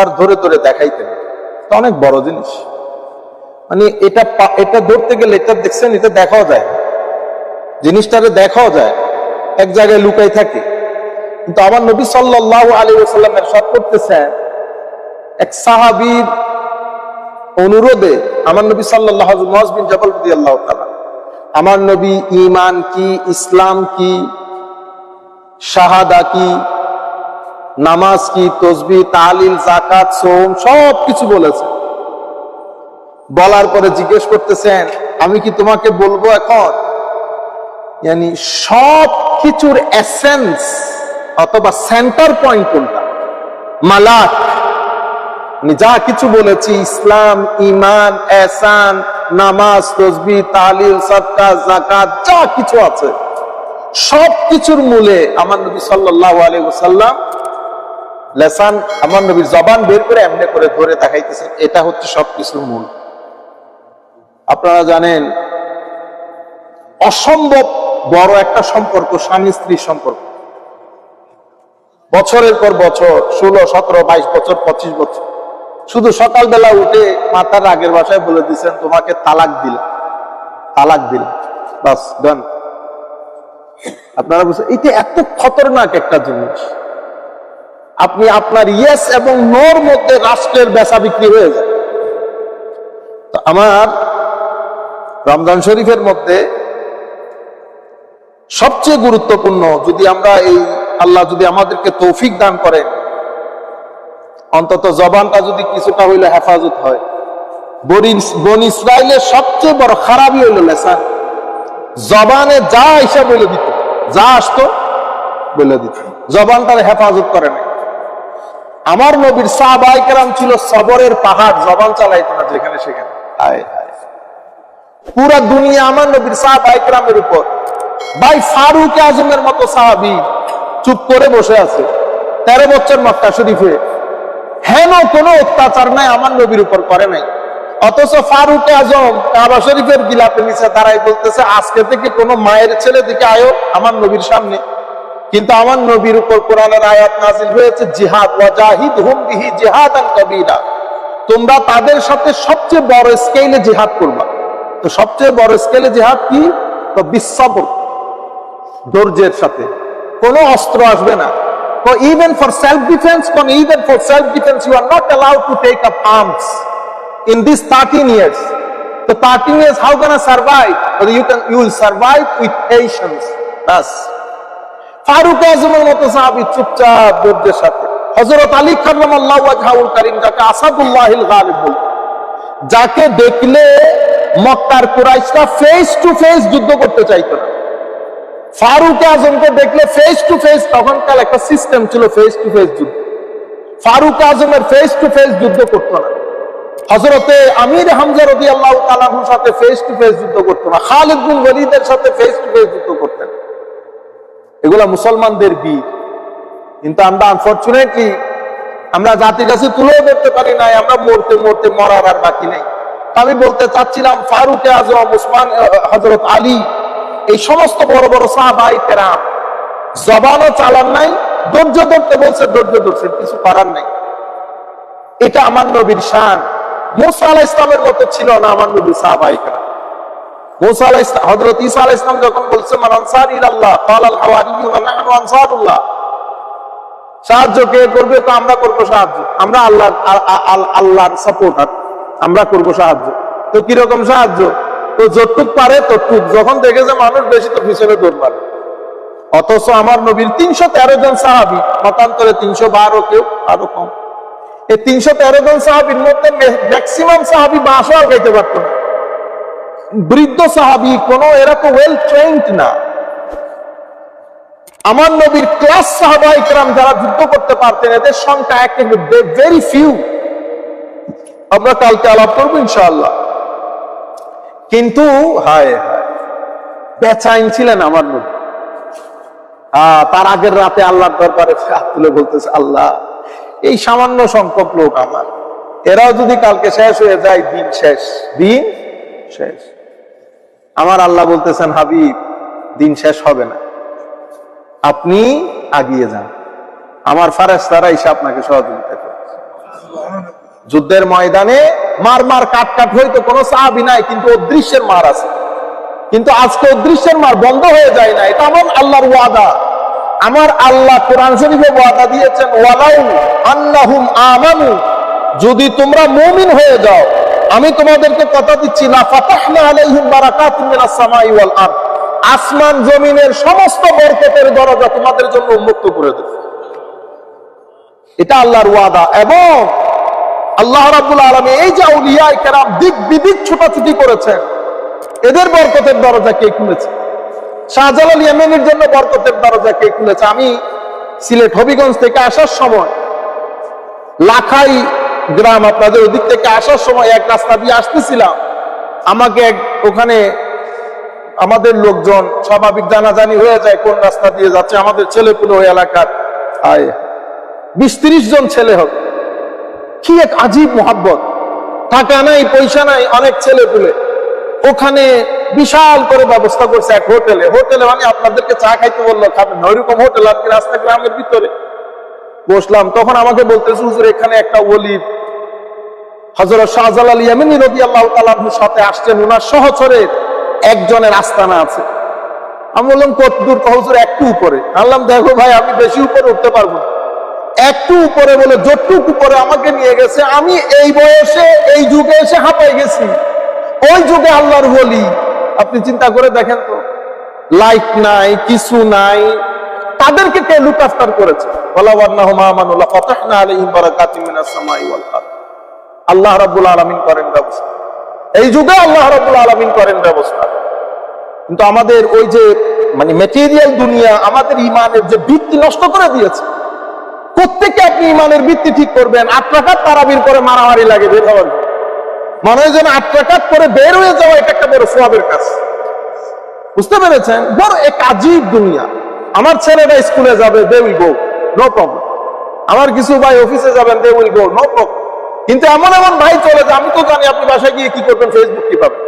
আবার ধরে ধরে দেখাইতেন এটা অনেক বড় জিনিস। মানে এটা এটা ধরতে গেলে এটা দেখছেন, এটা দেখাও যায়। জিনিসটাকে দেখাও যায়। এক জায়গায় লুকাই থাকে। কিন্তু আমার নবী সাল্লাহ আলী সাল্লামের সব করতেছেন, এক সাহাবীর অনুরোধে আমার নবী সাল্লাহ বিন জবল আল্লাহ আমার নবী ইমান কি, ইসলাম কি, শাহাদা কি নামাজ কি, তসবি, তালিল জাকাত সোম সব কিছু বলেছে। বলার পরে জিজ্ঞেস করতেছেন, আমি কি তোমাকে বলব এখন? ইয়ানি সব কিছুর এসেন্স অথবা সেন্টার পয়েন্ট কোনটা? মালাক। যা কিছু বলেছি, ইসলাম ইমান এহসান, নামাজ, তসবি, তালিল, সদকা জাকাত যা কিছু আছে সব কিছুর মূলে আমার নবী সাল্লাল্লাহু আলাইহি ওয়াসাল্লাম লেসান আমার নবীর জবান বের করে এমনি করে ধরে দেখাইতেছেন এটা হচ্ছে সব কিছুর মূল। আপনারা জানেন, অসম্ভব বড় একটা সম্পর্ক, স্বামী স্ত্রীর সম্পর্ক। বছরের পর বছর, ষোলো, সতেরো, বাইশ বছর, পঁচিশ বছর। শুধু সকালবেলা উঠে মাতার আগের বাসায় বলে দিচ্ছেন তোমাকে তালাক দিলাম। তালাক দিলাম। বাস ডান আপনারা বুঝছেন, এটা এত খতরনাক একটা জিনিস। আপনি আপনার ইয়েস এবং নোর মধ্যে রাষ্ট্রের বেচা বিক্রি হয়ে যায়। আমার রমজান শরীফের মধ্যে সবচেয়ে গুরুত্বপূর্ণ যদি আমরা এই আল্লাহ যদি আমাদেরকে তৌফিক দান করেন, অন্তত জবানটা যদি কিছুটা হইলে হেফাজত হয়। বনি- ইসরায়েলের সবচেয়ে বড় খারাপই হইল লেসান। জবানে যা হিসাব বলে দিত, যা আসতো বলে দিত। জবানটার হেফাজত করে নাই। আমার নবীর সাহবাইকেরাম ছিল সবরের পাহাড় জবান চালাইতো না যেখানে সেখানে। পুরা দুনিয়া আমার নবীর সাহবাইকেরামের উপর। ভাই ফারুক আজমের মতো সাহাবি চুপ করে বসে আছে। তেরো বছর মক্কা শরীফে। হেন কোনো অত্যাচার নাই আমার নবীর উপর করে নাই। অথচ ফারুক আজম কাবা শরীফের গিলাপে নিচে দাঁড়াই বলতেছে আজকে থেকে কোনো মায়ের ছেলে দিকে আয়ো আমার নবীর সামনে। কিন্তু আমার নবীর উপর কোরআনের আয়াত নাজিল হয়েছে জিহাদ ওয়াজাহিদ হুম বিহি জিহাদান কবিরা তোমরা তাদের সাথে সবচেয়ে বড় স্কেলে জিহাদ করবা। তো সবচেয়ে বড় স্কেলে জিহাদ কি? তো বিশ্ববর ধৈর্যের সাথে। কোনো অস্ত্র আসবে না। তো ইভেন ফর সেলফ ডিফেন্স কোন even for self defence you are not allowed to take up arms in these 13 years. The 13 years, how gonna survive? But you can, you will survive with patience. That's Farooq আজমের মতো সাহাবি চুপচাপ ধৈর্যের সাথে। হজরত আলী কার্লাম আল্লাহ ওয়াজহাউল করিম যাকে আসাদুল্লাহিল যাকে দেখলে মক্কার কুরাইশরা ফেস টু ফেস যুদ্ধ করতে চাইতো না। ফারুক আজমকে দেখলে ফেস টু ফেস তখনকার একটা সিস্টেম ছিল ফেস টু ফেস যুদ্ধ। ফারুক আজমের ফেস টু ফেস যুদ্ধ করতো না। হজরতে আমির হামজা রদি আল্লাহ সাথে ফেস টু ফেস যুদ্ধ করতো না। খালিদ বিন ওয়ালিদের সাথে ফেস টু ফেস যুদ্ধ করতেন। এগুলা মুসলমানদের বীর। কিন্তু আমরা আনফর্চুনেটলি আমরা জাতির কাছে তুলেও ধরতে পারি নাই, আমরা মরতে মরতে মরার আর বাকি নেই। আমি বলতে চাচ্ছিলাম, ফারুক আজম উসমান হজরত আলী, এই সমস্ত বড় বড় সাহাবাই কেরাম, জবানও চালান নাই, ধৈর্য ধরতে বলছে, ধৈর্য ধরছে, কিছু করার নাই। এটা আমার নবীর শান। মুসা আলাহ ইসলামের মতো ছিল না আমার নবী সাহাবাহিকরা যখন সাহায্য তো যতটুক পারে যখন দেখে যে মানুষ বেশি, তো পিছনে দৌড় মারে। অথচ আমার নবীর তিনশো তেরো জন সাহাবি, মতান্তরে তিনশো বারো কেউ, আরও কম। এই তিনশো তেরো জন সাহাবির মধ্যে ম্যাক্সিমাম সাহাবি বাসাও গাইতে পারত না। বৃদ্ধ সাহাবি কোন এরা তো ওয়েল ট্রেন্ড না। আমার নবীর ক্লাস সাহাবাহিকরাম যারা যুদ্ধ করতে পারতেন, এদের সংখ্যা এক ভেরি ফিউ আমরা কালকে আলাপ করব ইনশাআল্লাহ। কিন্তু, হায় বেচাইন ছিলেন আমার নবী। তার আগের রাতে আল্লাহর দরবারে হাত তুলে বলতেছে, আল্লাহ, এই সামান্য সংখ্যক লোক আমার। এরাও যদি কালকে শেষ হয়ে যায়, দিন শেষ দিন শেষ। আমার আল্লাহ বলতেছেন, হাবিব, দিন শেষ হবে না। আপনি আগিয়ে যান। আমার ফারেস তারা এসে আপনাকে সহযোগিতা করছে। যুদ্ধের ময়দানে মার মার কাট কাট হয়তো কোনো সাহাবি নাই, কিন্তু অদৃশ্যের মার আছে। কিন্তু আজকে অদৃশ্যের মার বন্ধ হয়ে যায় না, এটা আমার আল্লাহর ওয়াদা। আমার আল্লাহ কোরআন শরীফে ওয়াদা দিয়েছেন, ওয়ালাউ আন্নাহুম আমানু। যদি তোমরা মুমিন হয়ে যাও আমি তোমাদেরকে কথা দিচ্ছি মিনাস সামাই আসমান জমিনের সমস্ত বরকতের দরজা তোমাদের জন্য উন্মুক্ত করে দেব। এটা আল্লাহর ওয়াদা এবং আল্লাহ রাব্বুল আলামিন এই যে আউলিয়া কেরাম দিক বিদিক ছোটাছুটি করেছেন, এদের বরকতের দরজা কে খুলেছে? শাহজালাল ইয়ামেনের জন্য বরকতের দরজা কে খুলেছে? আমি সিলেট হবিগঞ্জ থেকে আসার সময় লাখাই গ্রাম, আপনাদের ওদিক থেকে আসার সময় এক রাস্তা দিয়ে আসতেছিলাম। আমাকে এক ওখানে আমাদের লোকজন স্বাভাবিক জানাজানি হয়ে যায় কোন রাস্তা দিয়ে যাচ্ছে। আমাদের ছেলে পুরো ওই এলাকার। বিশ তিরিশ জন ছেলে হবে কি এক আজীব মোহাব্বত। টাকা নাই, পয়সা নাই, অনেক ছেলে পুলে। ওখানে বিশাল করে ব্যবস্থা করছে এক হোটেলে। হোটেলে মানে আপনাদেরকে চা খাইতে বলল, খাবেন ওইরকম হোটেল কি রাস্তা গ্রামের ভিতরে। বসলাম, তখন আমাকে বলতেছে, হুজুর, এখানে একটা ওলিদ। হজরত শাহজালাল ইয়ামিনী রবি আল্লাহ সাথে আসছেন ওনার সহচরের একজনের আস্তানা আছে। আমি বললাম, কত দূর? হুজুর, একটু উপরে। আনলাম, দেখো ভাই, আমি বেশি উপরে উঠতে পারব একটু উপরে বলে, যতটুক উপরে আমাকে নিয়ে গেছে, আমি এই বয়সে, এই যুগে এসে হাঁপাই গেছি। ওই যুগে আল্লাহর বলি আপনি চিন্তা করে দেখেন তো, লাইট নাই, কিছু নাই তাদেরকে কে লুক আফতার করেছে আল্লাহ রাব্বুল আলামিন করেন ব্যবস্থা। এই যুগে আল্লাহ রাব্বুল আলামিন করেন ব্যবস্থা। কিন্তু আমাদের ওই যে মানে মেটেরিয়াল দুনিয়া, আমাদের ইমানের যে ভিত্তি নষ্ট করে দিয়েছে প্রত্যেকে আপনি ইমানের ভিত্তি ঠিক করবেন? আট তারাবির করে মারামারি লাগে, বের হওয়ার। মনে হয় যেন আট করে বের হয়ে যাওয়া এটা একটা বড় সোয়াবের কাজ। বুঝতে পেরেছেন? বড় এক আজীব দুনিয়া। আমার ছেলেরা স্কুলে যাবে they will go no problem আমার কিছু ভাই অফিসে যাবেন they will go no problem কিন্তু এমন এমন ভাই চলে যায় আমি তো জানি আপনি বাসায় গিয়ে কি করবেন ফেসবুক কি পাবেন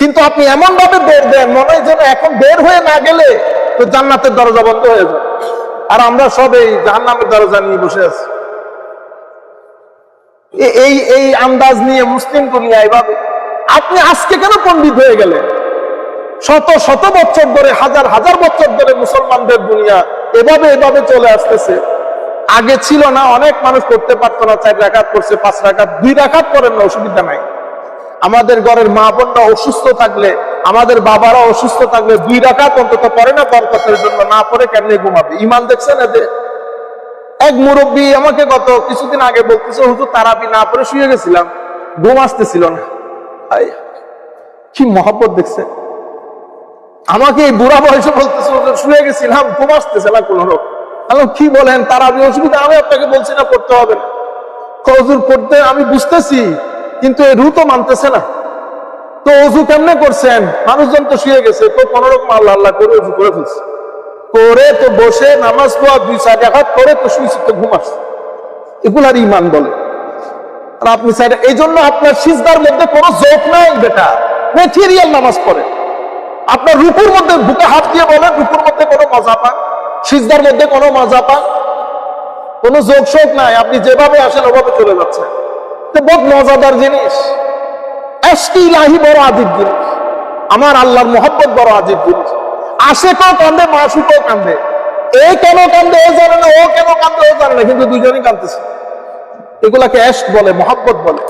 কিন্তু আপনি এমন ভাবে বের দেন, মনে হয় যেন এখন বের হয়ে না গেলে তো জান্নাতের দরজা বন্ধ হয়ে যাবে। আর আমরা সব এই জাহান্নামের দরজা নিয়ে বসে আছি। এই এই আন্দাজ নিয়ে মুসলিম দুনিয়া এভাবে। আপনি আজকে কেন পণ্ডিত হয়ে গেলেন? শত শত বছর ধরে, হাজার হাজার বছর ধরে মুসলমানদের দুনিয়া এভাবে এভাবে চলে আসতেছে। আগে ছিল না, অনেক মানুষ করতে পারতো না, চার রাখাত করছে, পাঁচ রাখাত দুই রাখাত করেন না, অসুবিধা নাই। আমাদের ঘরের মা বোনরা অসুস্থ থাকলে, আমাদের বাবারা অসুস্থ থাকলে দুই রাখাত অন্তত পরে না, বরকতের জন্য না পরে কেমনি ঘুমাবে? ইমান দেখছেন এদের? এক মুরব্বী আমাকে গত কিছুদিন আগে বলতেছে, হুজুর, তারাবি না পরে শুয়ে গেছিলাম, ঘুম আসতেছিল না। কি মহব্বত দেখছে আমাকে এই বুড়া বয়সে বলতেছে শুয়ে গেছিলাম, ঘুম আসতেছে না কোন আমি কি বলেন তারাবি অসুবিধা, আমি আপনাকে বলছি না, করতে হবে হুজুর, করতে, আমি বুঝতেছি, কিন্তু এই রু তো মানতেছে না। তো অজু কেমনে করছেন? মানুষজন তো শুয়ে গেছে, তো কোন রকম আল্লাহ আল্লাহ করে অজু করে ফেলছে। করে তো বসে, নামাজ পড়া, দুই চার রাখাত করে, তো শুয়েছি তো ঘুমাস এগুলার ইমান বলে। আর আপনি স্যার এই জন্য আপনার সিজদার মধ্যে কোনো জোক নাই, বেটা। মেটেরিয়াল নামাজ পড়ে। আপনার রুকুর মধ্যে বুকে হাত দিয়ে বলেন, রুকুর মধ্যে কোনো মজা পান? সিজদার মধ্যে কোনো মজা পান? কোনো যোগ শোক নাই, আপনি যেভাবে আসেন ওভাবে চলে যাচ্ছেন। বহুত মজাদার জিনিস। এসটি বড় আজীব জিনিস। আমার আল্লাহর মোহাম্মত বড় আজীব জিনিস। আসে কেউ কান্দে, মাসুকেও কান্দে। এ কেন কান্দে ও জানে না, ও কেন কান্দে, ও জানে না, কিন্তু দুজনই কান্দতেছে। এগুলাকে এস্ট বলে, মোহাব্বত বলে।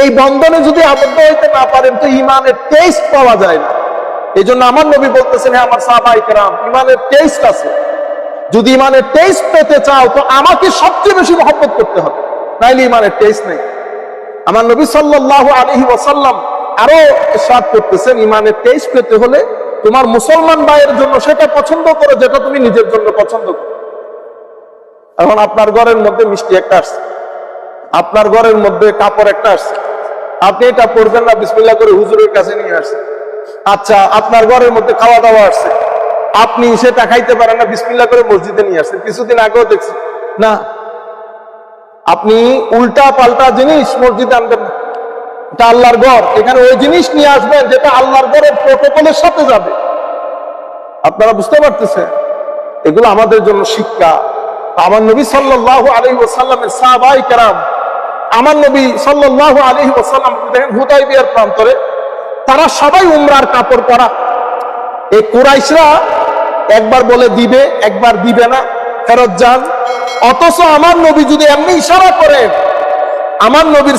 এই বন্ধনে যদি আবদ্ধ হইতে না পারেন, তো ইমানের টেস্ট পাওয়া যায় না। এই জন্য আমার নবী বলতেছেন হ্যাঁ আমার সাহাবাই কেরাম, ইমানের টেস্ট আছে। যদি ইমানের টেস্ট পেতে চাও, তো আমাকে সবচেয়ে বেশি মহব্বত করতে হবে। নাইলে ইমানের টেস্ট নেই। আমার নবী সাল্লাল্লাহু আলাইহি ওয়াসাল্লাম আরও সাত করতেছেন, ইমানের টেস্ট পেতে হলে তোমার মুসলমান ভাইয়ের জন্য সেটা পছন্দ করো, যেটা তুমি নিজের জন্য পছন্দ করো। এখন আপনার ঘরের মধ্যে মিষ্টি একটা আসছে। আপনার ঘরের মধ্যে কাপড় একটা আসছে। আপনি এটা পরবেন না, বিসমিল্লাহ করে হুজুরের কাছে নিয়ে আসছেন। আচ্ছা আপনার ঘরের মধ্যে খাওয়া দাওয়া আসছে। আপনি সেটা খাইতে পারেন না, বিসমিল্লাহ করে মসজিদে নিয়ে আসছেন। কিছুদিন আগেও দেখছি। না, আপনি উল্টা পাল্টা জিনিস মসজিদে আনবেন না। এটা আল্লাহর ঘর। এখানে ওই জিনিস নিয়ে আসবেন যেটা আল্লাহর ঘরের প্রোটোকলের সাথে যাবে। আপনারা বুঝতে পারতেছেন? এগুলো আমাদের জন্য শিক্ষা। আমার নবী সাল্লাল্লাহু আলাইহি ওয়াসাল্লামের সাহাবাই কেরাম, আমার নবী সাল্লাল্লাহু আলাইহি ওয়াসাল্লাম দেখেন হুদাইবিয়ার প্রান্তরে তারা সবাই উমরার কাপড় পরা। এই কুরাইশরা একবার বলে দিবে, একবার দিবে না, ফেরত যান। অথচ আমার নবী যদি এমনি ইশারা করেন আমার নবীর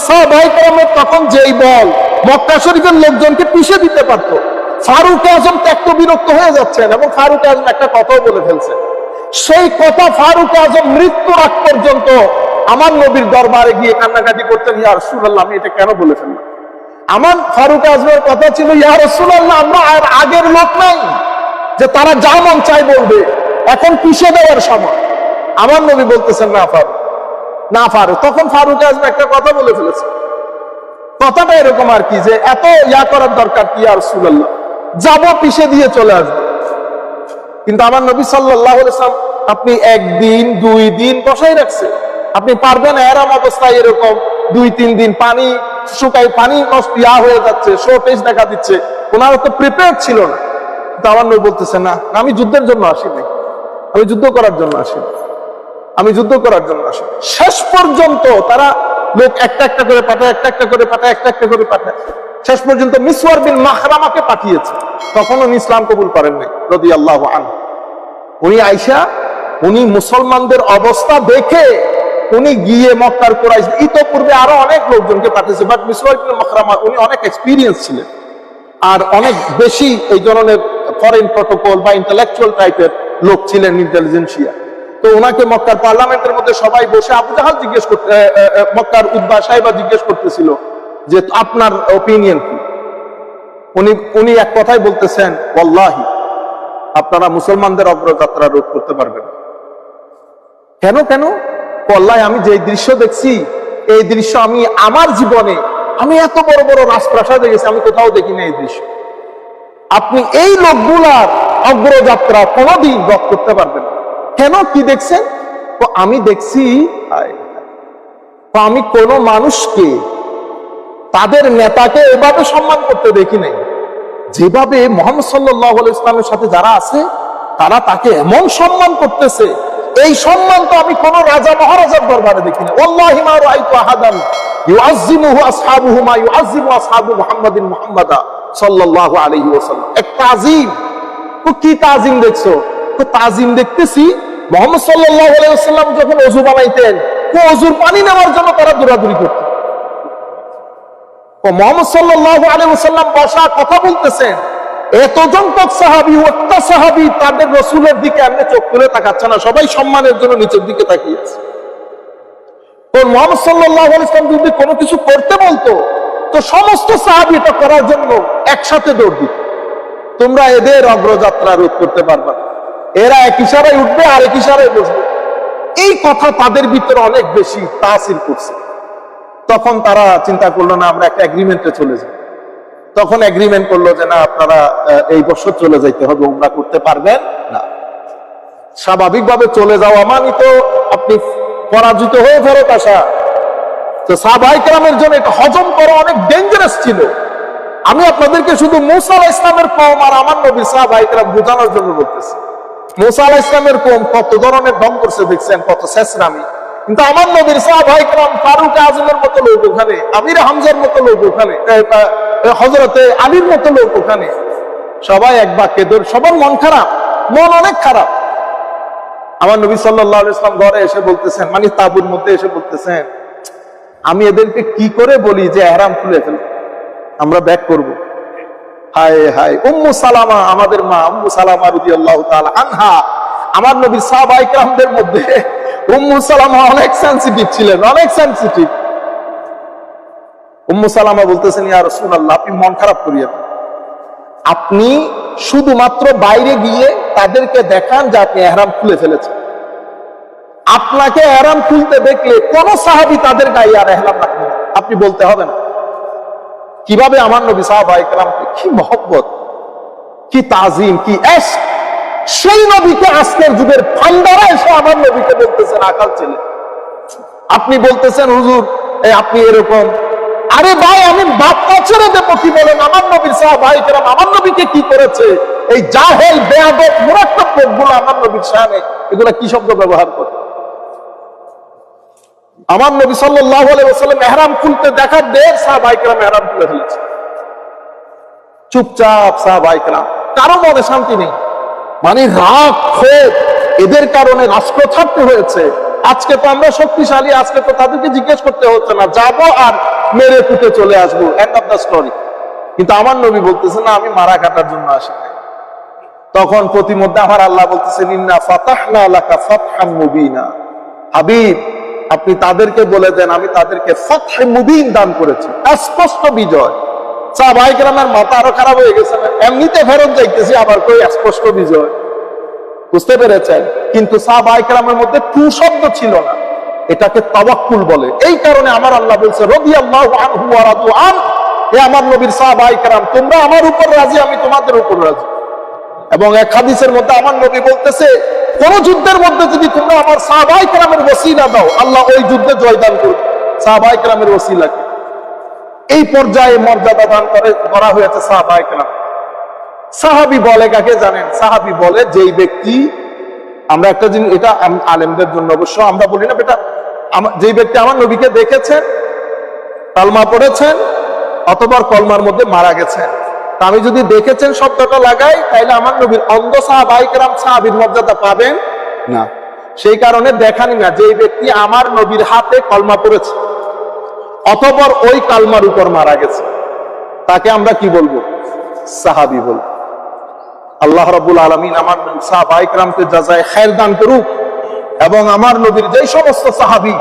করমের তখন যেই বল, মক্কা শরীফের লোকজনকে পিষে দিতে পারত। ফারুক আজম ত্যাক্ত বিরক্ত হয়ে যাচ্ছেন এবং ফারুক আজম একটা কথাও বলে ফেলছেন সেই কথা ফারুক আজম মৃত্যুর আগ পর্যন্ত আমার নবীর দরবারে গিয়ে কান্নাকাটি করতেন, ইয়া রাসূলুল্লাহ, আমি এটা কেন বলে ফেললাম? আমার ফারুক আজমের কথা ছিল, ইয়া রাসূলুল্লাহ, আমরা আর আগের লোক নাই। যে তারা যা মন চাই বলবে। এখন পিষে দেওয়ার সময়। আমার নবী বলতেছেন, না ফারুক না ফারুক। তখন ফারুক আজম একটা কথা বলে ফেলেছে। কথাটা এরকম আর কি যে, এত ইয়া করার দরকার কি আর সুল্লাহ যাব পিষে দিয়ে চলে আসবে। কিন্তু আমার নবী সাল্লাহ আপনি একদিন, দুই দিন বসাই রাখছে আপনি পারবেন এরাম অবস্থায় এরকম দুই, তিন দিন পানি শুকাই পানি নষ্ট ইয়া হয়ে যাচ্ছে শর্টেজ দেখা দিচ্ছে। ওনারা তো প্রিপেয়ার ছিল না। কিন্তু আমার নবী বলতেছে, না, আমি যুদ্ধের জন্য আসিনি। আমি যুদ্ধ করার জন্য আসিনি। আমি যুদ্ধ করার জন্য আসি শেষ পর্যন্ত তারা লোক একটা একটা করে পাঠায়, একটা একটা করে পাঠায়, একটা একটা করে পাঠায়। শেষ পর্যন্ত মিসওয়ার বিন মাহরামাকে পাঠিয়েছে। তখন উনি ইসলাম কবুল করেন নাই রদি আল্লাহ আন উনি আইসা, উনি মুসলমানদের অবস্থা দেখে উনি গিয়ে মক্কার কোরাইশ ইতোপূর্বে আরও অনেক লোকজনকে পাঠিয়েছে বাট মিসওয়ার বিন উনি অনেক এক্সপিরিয়েন্স ছিলেন। আর অনেক বেশি এই ধরনের ফরেন প্রটোকল বা ইন্টেলেকচুয়াল টাইপের লোক ছিলেন ইন্টেলিজেন্সিয়া তো ওনাকে মক্কার পার্লামেন্টের মধ্যে সবাই বসে আবু জাহাল জিজ্ঞেস করতে মক্কার উদ্বা সাহেবা জিজ্ঞেস করতেছিল যে আপনার ওপিনিয়ন কি? উনি উনি এক কথাই বলতেছেন, ওয়াল্লাহি, আপনারা মুসলমানদের অগ্রযাত্রা রোধ করতে পারবেন কেন কেন? পল্লায় আমি যে দৃশ্য দেখছি, এই দৃশ্য আমি আমার জীবনে, আমি এত বড় বড় রাজপ্রাসাদে গেছি আমি কোথাও দেখি না এই দৃশ্য। আপনি এই লোকগুলার অগ্রযাত্রা কোনোদিন রদ করতে পারবেন কেন? কি দেখছেন? তো আমি দেখছি আমি কোন মানুষকে, তাদের নেতাকে এভাবে সম্মান করতে দেখি নাই। যেভাবে মোহাম্মদ সাল্লাহ ইসলামের সাথে যারা আছে, তারা তাকে এমন সম্মান করতেছে এই সম্মান তো আমি কোন রাজা মহারাজার দরবারে দেখি না। আসহাবু মুহাম্মাদিন মুহাম্মাদা সাল্লাল্লাহু আলাইহি ওয়াসাল্লাম। এক তাজিম। তো কি তাজিম দেখছ? তো তাজিম দেখতেছি মোহাম্মদ সাল্লাল্লাহু আলাইহি ওয়াসাল্লাম যখন ওযু বানাইতেন, তো ওযুর পানি নেওয়ার জন্য তারা দৌড়াদৌড়ি করত। তো মোহাম্মদ সাল্লাল্লাহু আলাইহি ওয়াসাল্লাম বসা কথা বলতেছেন। এত সংখ্যক সাহাবি একটা সাহাবি, তাদের রসুলের দিকে এমনি চোখ তুলে তাকাচ্ছে না, সবাই সম্মানের জন্য নিচের দিকে তাকিয়ে আছে। তো মোহাম্মদ সাল্লাল্লাহু আলাইহি ওয়াসাল্লাম যদি কোনো কিছু করতে বলতো, তো সমস্ত সাহাবি এটা করার জন্য একসাথে দৌড় দিত। তোমরা এদের অগ্রযাত্রা রোধ করতে পারবে এরা এক ইশারায় উঠবে, আর এক ইশারায় বসবে। এই কথা তাদের ভিতরে অনেক বেশি তাসির করছে। তখন তারা চিন্তা করল, না, আমরা একটা এগ্রিমেন্টে চলে যাই তখন এগ্রিমেন্ট করল যে না, আপনারা এই বছর চলে যাইতে হবে, উমরা করতে পারবেন না। স্বাভাবিকভাবে চলে যাওয়া মানে তো আপনি পরাজিত হয়ে ফেরত আসা। তো সাহবাইকরামের জন্য এটা হজম করা অনেক ডেঞ্জারাস ছিল। আমি আপনাদেরকে শুধু মুসা ইসলামের কম আর আমার নবী সাহবাইকরাম বোঝানোর জন্য বলতেছি। মুসা ইসলামের কম কত ধরনের ঢং করছে, দেখছেন, কত শেষরামি কিন্তু আমার নবীর সাহবাইকরাম ফারুক আজমের মতো লোক ওখানে, আমির হামজার মতো লোক ওখানে হজরতে আলীর মতো লোক ওখানে। সবাই এক বাক্যে দৌড় সবার মন খারাপ, মন অনেক খারাপ। আমার নবী সাল্লাহ ইসলাম ঘরে এসে বলতেছেন মানে তাবুর মধ্যে এসে বলতেছেন, আমি এদেরকে কি করে বলি যে এহরাম খুলে ফেল, আমরা ব্যাক করব। হায় হায়, উম্মু সালামা, আমাদের মা উম্মু সালামা রুদি আল্লাহ আনহা, আমার নবীর সাহাবাইকরামদের মধ্যে উম্মু সালামা অনেক সেন্সিটিভ ছিলেন, অনেক সেন্সিটিভ উম্মু সালামা বলতেছেন আপনি মন খারাপ আপনি শুধুমাত্র বাইরে গিয়ে তাদেরকে দেখান যে আপনি এহরাম খুলে ফেলেছেন আপনাকে এহরাম খুলতে দেখলে কোন সাহাবি তাদের গায়ে আর এহরাম রাখবে আপনি বলতে হবে না। কীভাবে আমার নবী সাহাবা কি মহব্বত, কি তাজিম, কি এস সেই নবীকে আজকের যুগের ফান্ডারা এসে আমার নবীকে বলতেছেন, আকাল ছেলে। আপনি বলতেছেন, হুজুর, এই আপনি এরকম। আরে ভাই, আমি বাপ্পা ছেড়ে দেবো কি বলেন? আমার নবীর সাহা ভাই কেরাম আমার নবীকে কি করেছে? এই জাহেল, বেয়াদব মুরাত্তব লোকগুলো আমার নবীর সামনে এগুলা কি শব্দ ব্যবহার করে? আমার নবী সাল্লাল্লাহু আলাইহি ওয়াসাল্লাম মেহরাম খুলতে দেখার দেড় সাহাবাইকরা মেহরাম খুলে ফেলেছে। চুপচাপ সাহাবাইকরা কারও মনে শান্তি নেই। মানে রাগ, ক্ষোভ, এদের কারণে রাষ্ট্র ছাড়তে হয়েছে। আজকে তো আমরা শক্তিশালী, আজকে তো তাদেরকে জিজ্ঞেস করতে হচ্ছে না, যাব আর মেরে কুটে চলে আসব। এন্ড অফ দ্য স্টোরি কিন্তু আমার নবী বলতেছে, না, আমি মারা কাটার জন্য আসি তখন প্রতিমধ্যে আমার আল্লাহ বলতেছেন ইন্না ফাতাহনা লাকা ফাতহাম মুবিনা। হাবিব, আপনি তাদেরকে বলে দেন, আমি তাদেরকে ফাতহে মুবিন দান করেছি। স্পষ্ট বিজয়। সাহাবাহিক রামের মাথা আরও খারাপ হয়ে গেছে। এমনিতে ফেরত যাইতেছি, আবার কই স্পষ্ট বিজয়। বুঝতে পেরেছেন? কিন্তু সাহাবাহিক রামের মধ্যে টু শব্দ ছিল না। এটাকে তাওয়াক্কুল বলে। এই কারণে আমার আল্লাহ বলছে রবি আল্লাহ আনহু ওয়া রাদু আন হে আমার নবীর সাহাবাহিক রাম তোমরা আমার উপর রাজি, আমি তোমাদের উপর রাজি। এবং এক হাদিসের মধ্যে আমার নবী বলতেছে, কোন যুদ্ধের মধ্যে যদি তোমরা আমার সাহাবাই কেরামের ওসিলা দাও, আল্লাহ ওই যুদ্ধে জয়দান করবে। সাহাবাই কেরামের ওসিলাকে। এই পর্যায়ে মর্যাদা দান করে হয়েছে সাহাবি বলে কাকে জানেন? সাহাবি বলে যেই ব্যক্তি, আমরা একটা জিনিস এটা আলেমদের জন্য অবশ্য আমরা বলি না বেটা যেই ব্যক্তি আমার নবীকে দেখেছেন কালমা পড়েছেন অতবার কলমার মধ্যে মারা গেছেন। আমি যদি দেখেছেন শব্দটা লাগাই তাহলে আমার নবীর অন্ধ সাহাবাহিকরাম সাহাবির মর্যাদা পাবেন না। সেই কারণে দেখানি না যে ব্যক্তি আমার নবীর হাতে কলমা পড়েছে। অতপর ওই কালমার উপর মারা গেছে। তাকে আমরা কি বলব? সাহাবি বলব আল্লাহ রাবুল আলমিন আমার নবী সাহাবাহিকরামকে যাজায় খায়ের দান করুক এবং আমার নবীর যেই সমস্ত সাহাবি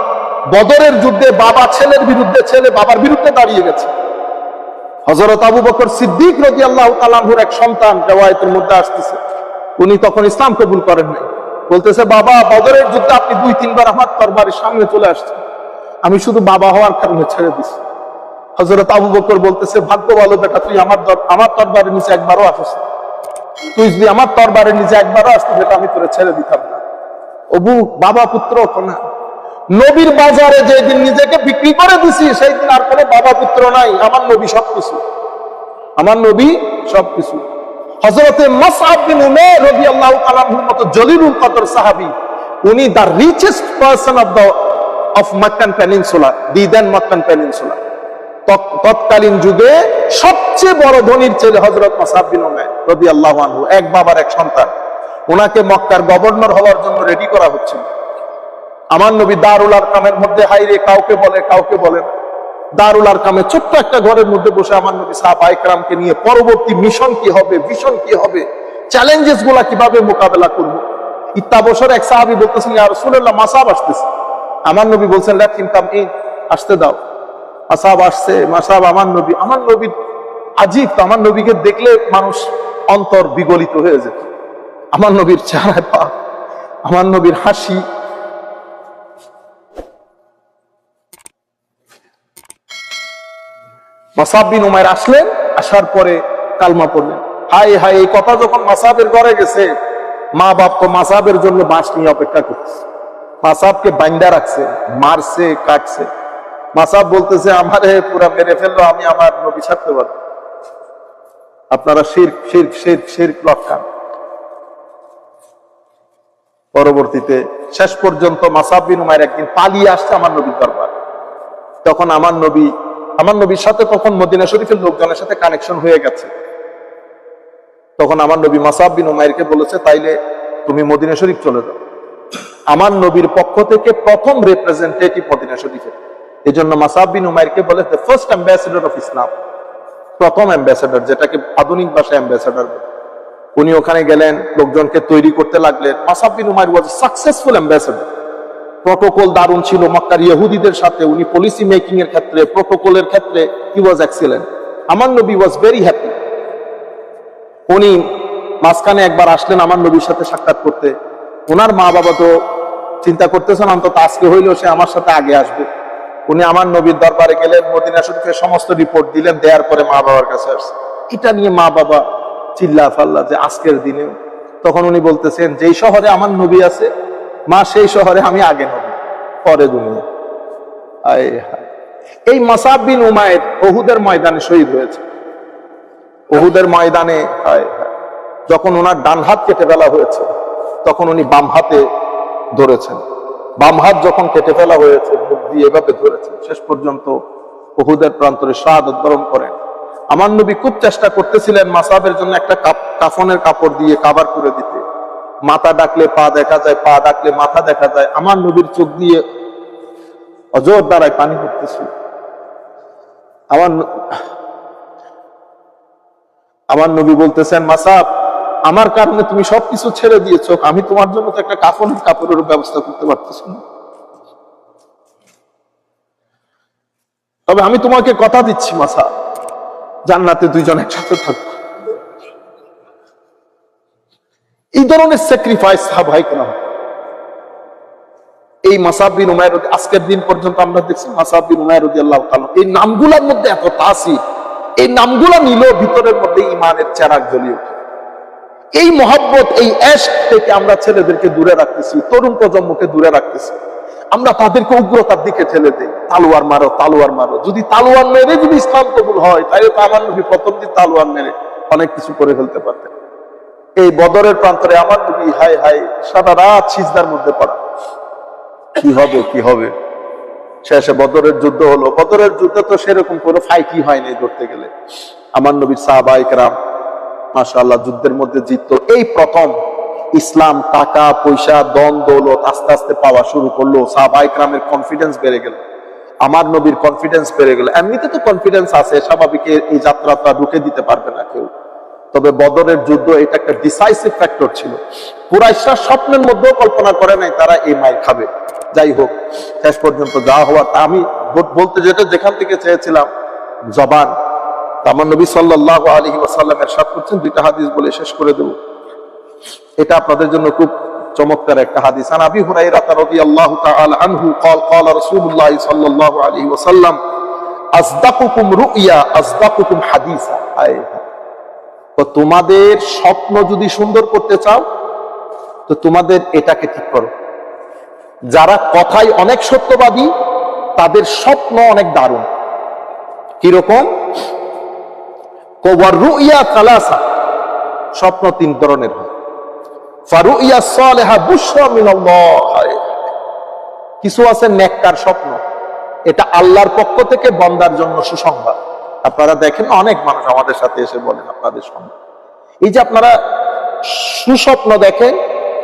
বদরের যুদ্ধে বাবা ছেলের বিরুদ্ধে ছেলে বাবার বিরুদ্ধে দাঁড়িয়ে গেছে। হজরত আবু বকর সিদ্দিক রদি আল্লাহ তালাহুর এক সন্তান রেওয়ায়তের মধ্যে আসতেছে। উনি তখন ইসলাম কবুল করেন নাই বলতেছে, বাবা, বদরের যুদ্ধে আপনি দুই তিনবার আমার তরবারের সামনে চলে আসছেন। আমি শুধু বাবা হওয়ার কারণে ছেড়ে দিছি। হজরত আবু বকর বলতেছে, ভাগ্য ভালো বেটা, তুই আমার আমার তরবারের নিচে একবারও আসিস তুই যদি আমার তরবারের নিচে একবারও আসতে বেটা আমি তোরে ছেড়ে দিতাম না। অবু, বাবা পুত্র না। নবীর বাজারে যেদিন নিজেকে বিক্রি করে দিছি সেই দিন আর কোনো বাবা পুত্র নাই। আমার নবী সবকিছু। আমার নবী সবকিছু। হজরতে মাসআব বিন উমের রাদিয়াল্লাহু তাআলার মতো জলিলুল কদর সাহাবি, উনি the richest person of the of Meccan peninsula the then Meccan peninsula তৎকালীন যুগে সবচেয়ে বড় ধনীর ছেলে হজরত মাসাব বিন উমের রাদিয়াল্লাহু আনহু, এক বাবার এক সন্তান। ওনাকে মক্কার গভর্নর হওয়ার জন্য রেডি করা হচ্ছিল। আমার নবী দারুল আরকামের মধ্যে হাইরে কাউকে বলে কাউকে বলে না। দারুল আরকামে ছোট্ট একটা ঘরের মধ্যে বসে আমার নবী সাহাবা ইকরামকে নিয়ে পরবর্তী মিশন কি হবে ভিশন কি হবে চ্যালেঞ্জেসগুলা কীভাবে মোকাবেলা করব? ইত্যাবসর এক সাহাবি বলতেছেন, ইয়া রাসূলুল্লাহ, মাসাব আসতেছে। আমার নবী বলছেন হিম কাম ইন আসতে দাও। মাসাব আসছে, মাসাব আমার নবী আমার নবী আজীব তো, আমার নবীকে দেখলে মানুষ অন্তর বিগলিত হয়ে যেত। আমার নবীর চেহারায় পা, আমার নবীর হাসি। মাসাব বিন উমায়ের আসলেন, আসার পরে কালমা পড়লেন। হাই হাই এই কথা যখন মাসাবের ঘরে গেছে মা বাপ তো মাসাবের জন্য বাঁশ নিয়ে অপেক্ষা করছে। মাসাবকে বাইন্দা রাখছে, মারছে, কাটছে। মাসাব বলতেছে, আমারে পুরা মেরে ফেলল, আমি আমার নবী ছাড়তে পারব আপনারা শির শির শির শির লক্ষান পরবর্তীতে শেষ পর্যন্ত মাসাব বিন উমায়ের একদিন পালিয়ে আসছে আমার নবীর দরবার। তখন আমার নবী, আমার নবীর সাথে তখন মদিনা শরীফের লোকজনের সাথে কানেকশন হয়ে গেছে। তখন আমার নবী মাসাব বিন উমাইরকে বলেছে, তাইলে তুমি মদিনা শরীফ চলে যাও। আমার নবীর পক্ষ থেকে প্রথম রিপ্রেজেন্টেটিভ মদিনা শরীফের এই জন্য মাসাব বিন উমাইরকে বলে the first ambassador of Islam প্রথম অ্যাম্বাসেডর যেটাকে আধুনিক ভাষায় অ্যাম্বাসেডর উনি ওখানে গেলেন, লোকজনকে তৈরি করতে লাগলেন। Musab bin Umair was successful ambassador protocol দারুণ ছিল, মক্কার ইহুদিদের সাথে। উনি পলিসি মেকিং এর ক্ষেত্রে, প্রটোকলের ক্ষেত্রে হি ওয়াজ এক্সিলেন্ট আমার নবী ওয়াজ ভেরি হ্যাপি উনি মাঝখানে একবার আসলেন আমার নবীর সাথে সাক্ষাৎ করতে। ওনার মা বাবা তো চিন্তা করতেছেন, অন্তত আজকে হইলেও সে আমার সাথে আগে আসবে উনি আমার নবীর দরবারে গেলেন, মদিনা শরীফের সমস্ত রিপোর্ট দিলেন, দেওয়ার পরে মা বাবার কাছে আসছে এটা নিয়ে মা বাবা চিল্লা ফাল্লা যে আজকের দিনে তখন উনি বলতেছেন, যেই শহরে আমার নবী আছে, মা সেই শহরে আমি আগে নবী, পরে আয়। এই মাসাব বিন উমায়ের ওহুদের ময়দানে শহীদ হয়েছে ওহুদের ময়দানে। যখন ওনার ডান হাত কেটে ফেলা হয়েছে তখন উনি বাম হাতে ধরেছেন। বাম হাত যখন কেটে ফেলা হয়েছে, মুখ দিয়ে এভাবে ধরেছেন। শেষ পর্যন্ত বহুদের প্রান্তরে শাহাদত বরণ করেন। আমার নবী খুব চেষ্টা করতেছিলেন মাসাবের জন্য একটা কাফনের কাপড় দিয়ে কাবার করে দিতে। মাথা ডাকলে পা দেখা যায়, পা ডাকলে মাথা দেখা যায়। আমার নবীর চোখ দিয়ে অজর দ্বারায় পানি পড়তেছে। আমার আমার নবী বলতেছেন, মাসাব আমার কারণে তুমি সবকিছু ছেড়ে দিয়েছ, আমি তোমার জন্য তো একটা কাফনের কাপড়ের ব্যবস্থা করতে পারতেছি না। তবে আমি তোমাকে কথা দিচ্ছি, মাসা। জান্নাতে দুইজন একসাথে থাকব এই ধরনের স্যাক্রিফাইস এই মাসাবিন উমায়ের আজকের দিন পর্যন্ত আমরা দেখছি মাসাবিন উমায়ের আল্লাহ এই নামগুলোর মধ্যে এত তাসির এই নামগুলো নিল ভিতরের মধ্যে ইমানের চেরাগ জ্বলিয়ে ওঠে এই মহাব্বত, এই অ্যাশ থেকে আমরা ছেলেদেরকে দূরে রাখতেছি, তরুণ প্রজন্মকে দূরে রাখতেছি। আমরা তাদেরকে উগ্রতার দিকে ঠেলে দেই। তালোয়ার মারো তালোয়ার মারো। যদি তালোয়ার মেরে যদি ইসলাম কবুল হয়, তাহলে তো আমার নবী প্রথম দিন তালোয়ার মেরে অনেক কিছু করে ফেলতে পারতেন। এই বদরের প্রান্তরে আমার নবী, হাই হাই, সারা রাত সিজদার মধ্যে পড়া কি হবে কি হবে? শেষে বদরের যুদ্ধ হলো। বদরের যুদ্ধ তো সেরকম কোনো ফাইটই হয়নি ধরতে গেলে। আমার নবীর সাহাবাহিক রাম মাশাআল্লাহ, যুদ্ধের মধ্যে জিততো। এই প্রথম ইসলাম টাকা, পয়সা দন দৌলত আস্তে আস্তে পাওয়া শুরু করল। সাহাবাহিক রামের কনফিডেন্স বেড়ে গেল। আমার নবীর কনফিডেন্স বেড়ে গেল। এমনিতে তো কনফিডেন্স আছে, স্বাভাবিক এই যাত্রাটা ঢুকে দিতে পারবে না কেউ। তবে বদরের যুদ্ধ, এটা একটা ডিসাইসিভ ফ্যাক্টর ছিল। কুরাইশরা স্বপ্নের মধ্যেও কল্পনা করে নাই, তারা এই মাই খাবে। যাই হোক, শেষ পর্যন্ত যা হওয়ার আমি বল- বলতে যেটা যেখান থেকে চেয়েছিলাম, জবান। আমার নবী সাল্লাহ আলী ওয়াসাল্লাম এরশাদ করছেন দুইটা হাদিস বলে শেষ করে দেব এটা আপনাদের জন্য খুব চমৎকার একটা হাদিস আন আবি হুরাইরা রাদিয়াল্লাহু তাআলা আনহু قال قال رسول الله صلى الله عليه وسلم আসদাকুকুম রুইয়া আসদাকুকুম হাদিসা আয় হায়। তো তোমাদের স্বপ্ন যদি সুন্দর করতে চাও তো তোমাদের এটাকে ঠিক করো যারা কথায় অনেক সত্যবাদী তাদের স্বপ্ন অনেক দারুণ কিরকম স্বপ্ন তিন ধরনের কিছু আছে নেককার স্বপ্ন। এটা আল্লাহর পক্ষ থেকে বন্দার জন্য সুসংবাদ। আপনারা দেখেন অনেক মানুষ আমাদের সাথে এসে বলেন আপনাদের সংবাদ এই যে আপনারা সুস্বপ্ন দেখেন,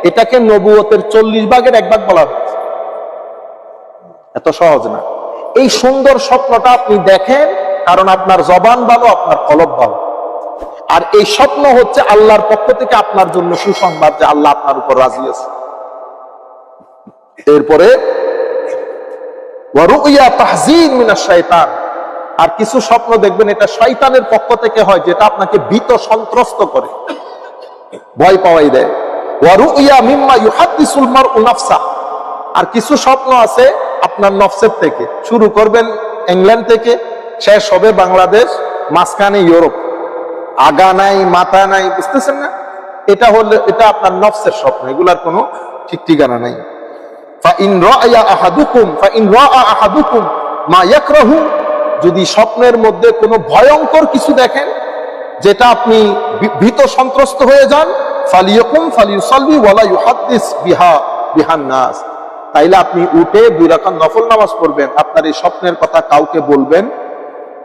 এটাকে নবুয়তের চল্লিশ ভাগের এক ভাগ বলা হয়েছে। এত সহজ না। এই সুন্দর স্বপ্নটা আপনি দেখেন কারণ আপনার জবান ভালো, আপনার কলব ভালো। আর এই স্বপ্ন হচ্ছে আল্লাহর পক্ষ থেকে আপনার জন্য সুসংবাদ যে আল্লাহ আপনার উপর রাজি আছে। এরপরে আর কিছু স্বপ্ন দেখবেন, এটা শয়তানের পক্ষ থেকে হয়, যেটা আপনাকে ভীত সন্ত্রস্ত করে। ভয় পাওয়াই দেয়। আর কিছু স্বপ্ন আছে আপনার নফসের থেকে। শুরু করবেন ইংল্যান্ড থেকে শেষ হবে বাংলাদেশ, মাঝখানে ইউরোপ। আগা নাই, মাথা নাই, বুঝতেছেন না? এটা হলে, এটা আপনার নফসের স্বপ্ন, এগুলার কোনো ঠিক ঠিকানা নাই। যদি স্বপ্নের মধ্যে কোনো ভয়ঙ্কর কিছু দেখেন, যেটা আপনি ভীত সন্ত্রস্ত হয়ে যান, ফালিয়কুম বিহা নাস। তাইলে আপনি উঠে দুই রকম নফল নামাজ পড়বেন। আপনার এই স্বপ্নের কথা কাউকে বলবেন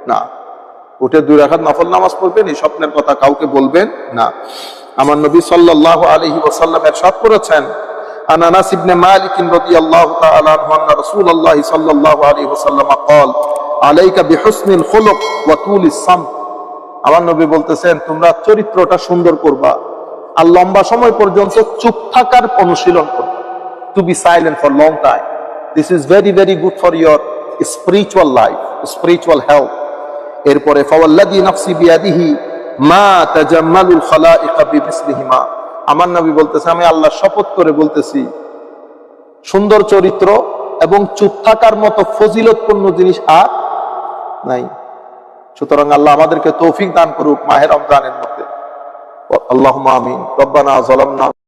না উঠে দুই রাকাত নফল নামাজ পড়বেন এই স্বপ্নের কথা কাউকে বলবেন না আমার নবী সাল্লাল্লাহু আলাইহি ওয়াসাল্লাম এরশাদ করেছেন عن انس بن مالك رضي الله تعالى عنه ان رسول الله صلى الله عليه وسلم قال عليك بحسن الخلق وطول الصمت আমার নবী বলতেছেন তোমরা চরিত্রটা সুন্দর করবা আর লম্বা সময় পর্যন্ত চুপ থাকার অনুশীলন করবা to be silent for long time this is very very good for your spiritual life spiritual health এরপরে মা আমার নবী বলতেছে, আমি আল্লাহ শপথ করে বলতেছি, সুন্দর চরিত্র এবং চুপ থাকার মতো ফজিলতপূর্ণ জিনিস আর নাই। সুতরাং আল্লাহ আমাদেরকে তৌফিক দান করুক মাহের রমজানের মধ্যে। আল্লাহ আমিন। রব্বানা যালামনা